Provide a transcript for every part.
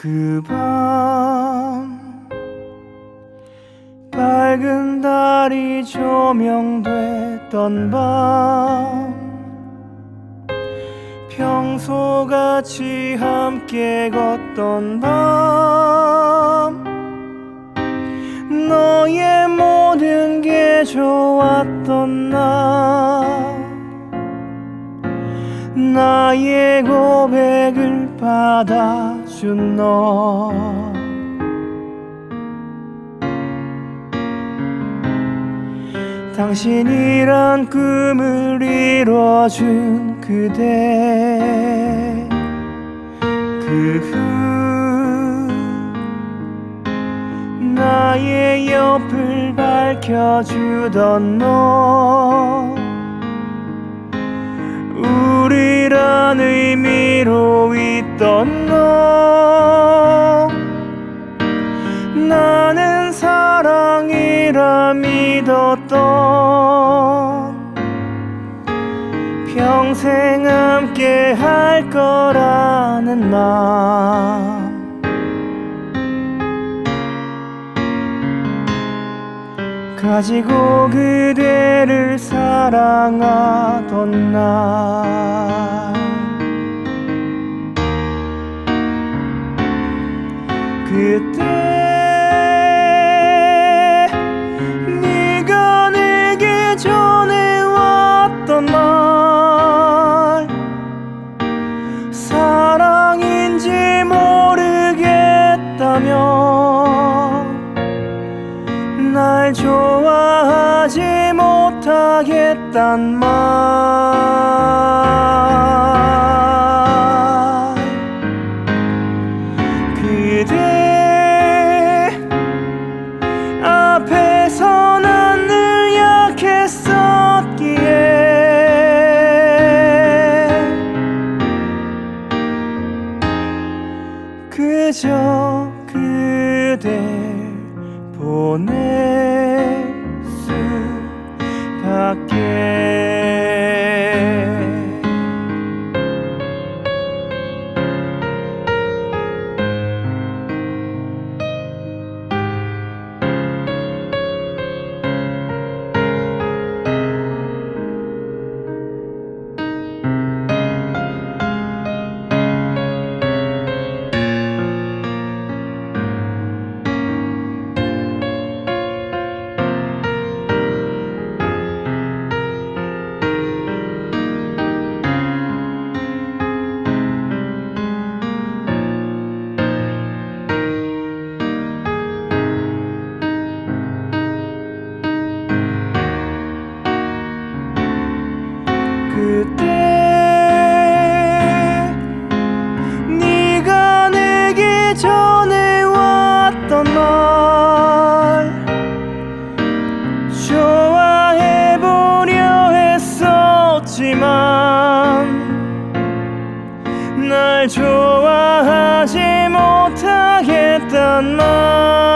그 밤 밝은 달이 조명됐던 밤 평소같이 함께 걷던 밤 너의 모든 게 좋았던 나 나의 고백을 받아준 너. 당신이란 꿈을 이뤄준 그대. 그후 나의 옆을 밝혀주던 너 우리란 의미로 있던 너. 나는 사랑이라 믿었던. 평생 함께 할 거라는 마음. 가지고 그대를 사랑하던 날 그때 네가 내게 전해 왔던 말 사랑인지 모르겠다며 날 좋아하지 못하겠단 말 그저 그대 보낼 수밖에 그때 네가 내게 전해 왔던 말 좋아해 보려 했었지만 날 좋아하지 못하겠단 말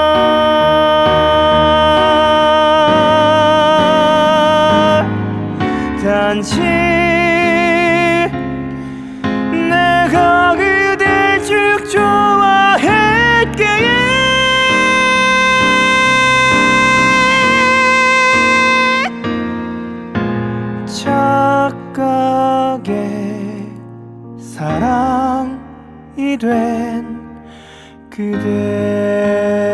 좋아했기에 착각에 사랑이 된 그대